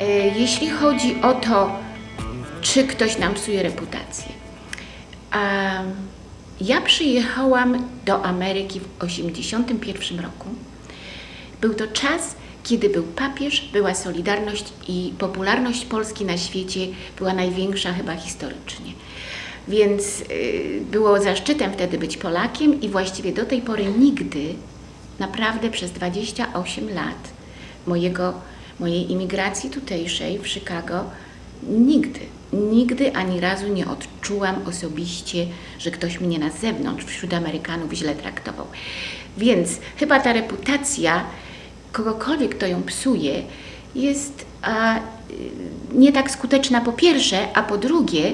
E, Jeśli chodzi o to, czy ktoś nam psuje reputację. Ja przyjechałam do Ameryki w 1981 roku. Był to czas, kiedy był papież, była Solidarność i popularność Polski na świecie była największa chyba historycznie. Więc y, było zaszczytem wtedy być Polakiem i właściwie do tej pory nigdy, naprawdę przez 28 lat mojego, mojej imigracji tutejszej w Chicago, nigdy, nigdy ani razu nie odczułam osobiście, że ktoś mnie na zewnątrz wśród Amerykanów źle traktował. Więc chyba ta reputacja kogokolwiek, kto ją psuje, jest a, y, nie tak skuteczna po pierwsze, a po drugie,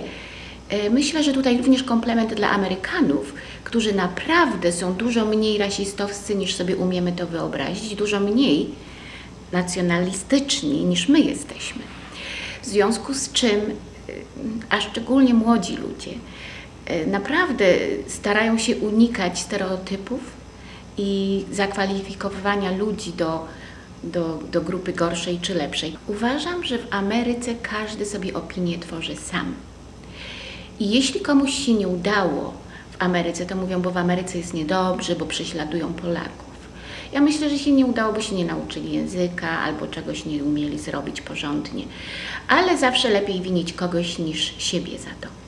e, myślę, że tutaj również komplement dla Amerykanów, którzy naprawdę są dużo mniej rasistowscy niż sobie umiemy to wyobrazić, dużo mniej nacjonalistyczni niż my jesteśmy. W związku z czym, y, a szczególnie młodzi ludzie, y, naprawdę starają się unikać stereotypów i zakwalifikowywania ludzi do, do, do grupy gorszej czy lepszej. Uważam, że w Ameryce każdy sobie opinię tworzy sam. I jeśli komuś się nie udało w Ameryce, to mówią, bo w Ameryce jest niedobrze, bo prześladują Polaków. Ja myślę, że się nie udało, bo się nie nauczyli języka albo czegoś nie umieli zrobić porządnie. Ale zawsze lepiej winić kogoś niż siebie za to.